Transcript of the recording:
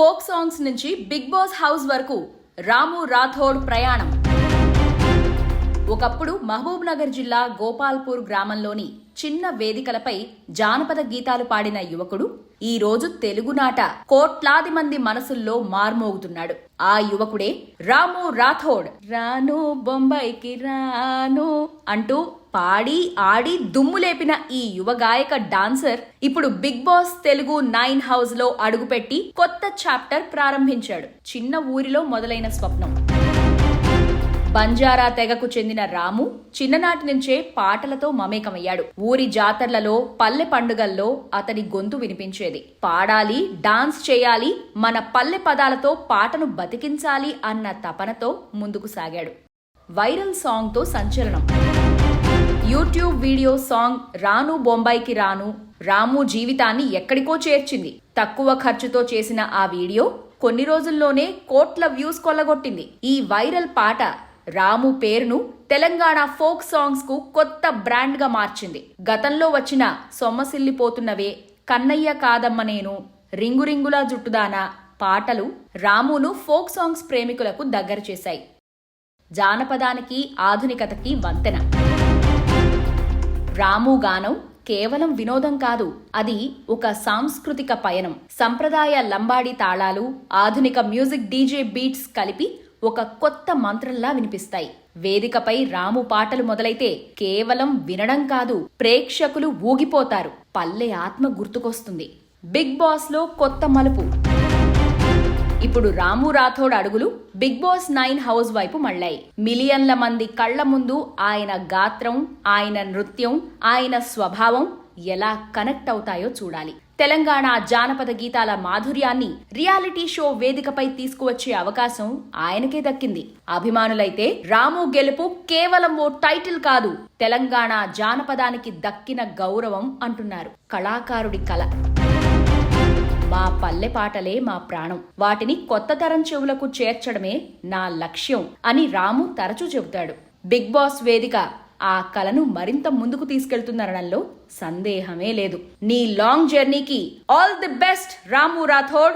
Folk songs నుంచి big boss house వరకు రాము రాథోడ్ ప్రయాణం. ఒకప్పుడు మహబూబ్ నగర్ జిల్లా గోపాల్పూర్ గ్రామంలోని చిన్న వేదికలపై జానపద గీతాలు పాడిన యువకుడు ఈ రోజు తెలుగునాట కోట్లాది మంది మనసుల్లో మార్మోగుతున్నాడు. ఆ యువకుడే రాము రాథోడ్. రాను బొంబాయికి రాను అంటూ పాడి ఆడి దుమ్ము లేపిన ఈ యువ గాయక డాన్సర్ ఇప్పుడు బిగ్ బాస్ తెలుగు నైన్ హౌస్లో అడుగుపెట్టి కొత్త చాప్టర్ ప్రారంభించాడు. చిన్న ఊరిలో మొదలైన స్వప్నం. బంజారా తెగకు చెందిన రాము చిన్ననాటి నుంచే పాటలతో మమేకమయ్యాడు. ఊరి జాతరలలో పల్లె పండుగల్లో అతని గొంతు వినిపించేది. పాడాలి డాన్స్ చేయాలి మన పల్లె పదాలతో పాటను బతికించాలి అన్న తపనతో ముందుకు సాగాడు. వైరల్ సాంగ్తో సంచలనం. యూట్యూబ్ వీడియో సాంగ్ రాను బొంబాయికి రాను రాము జీవితాన్ని ఎక్కడికో చేర్చింది. తక్కువ ఖర్చుతో చేసిన ఆ వీడియో కొన్ని రోజుల్లోనే కోట్ల వ్యూస్ కొల్లగొట్టింది. ఈ వైరల్ పాట రాము పేరును తెలంగాణ ఫోక్ సాంగ్స్కు కొత్త బ్రాండ్గా మార్చింది. గతంలో వచ్చిన సొమ్మసిల్లిపోతున్నవే కన్నయ్య కాదమ్మ నేను రింగు రింగులా జుట్టుదానా పాటలు రామును ఫోక్ సాంగ్స్ ప్రేమికులకు దగ్గర చేశాయి. జానపదానికి ఆధునికతకి వంతెన. రాము గానం కేవలం వినోదం కాదు అది ఒక సాంస్కృతిక పయనం. సంప్రదాయ లంబాడి తాళాలు ఆధునిక మ్యూజిక్ డీజే బీట్స్ కలిపి ఒక కొత్త మంత్రంలా వినిపిస్తాయి. వేదికపై రాము పాటలు మొదలైతే కేవలం వినడం కాదు ప్రేక్షకులు ఊగిపోతారు. పల్లె ఆత్మ గుర్తుకొస్తుంది. బిగ్ బాస్లో కొత్త మలుపు. ఇప్పుడు రాము రాథోడ్ అడుగులు బిగ్ బాస్ నైన్ హౌస్ వైపు మళ్ళాయి. మిలియన్ల మంది కళ్ళ ముందు ఆయన గాత్రం ఆయన నృత్యం ఆయన స్వభావం ఎలా కనెక్ట్ అవుతాయో చూడాలి. తెలంగాణ జానపద గీతాల మాధుర్యాన్ని రియాలిటీ షో వేదికపై తీసుకువచ్చే అవకాశం ఆయనకే దక్కింది. అభిమానులైతే రాము గెలుపు కేవలం ఓ టైటిల్ కాదు తెలంగాణ జానపదానికి దక్కిన గౌరవం అంటున్నారు కళాకారుడి కళ. మా పల్లె పాటలే మా ప్రాణం. వాటిని కొత్త తరం చెవులకు చేర్చడమే నా లక్ష్యం అని రాము తరచూ చెబుతాడు. బిగ్ బాస్ వేదిక ఆ కలను మరింత ముందుకు తీసుకెళ్తుందనడంలో సందేహమే లేదు. నీ long జర్నీకి all the best Ramu Rathod.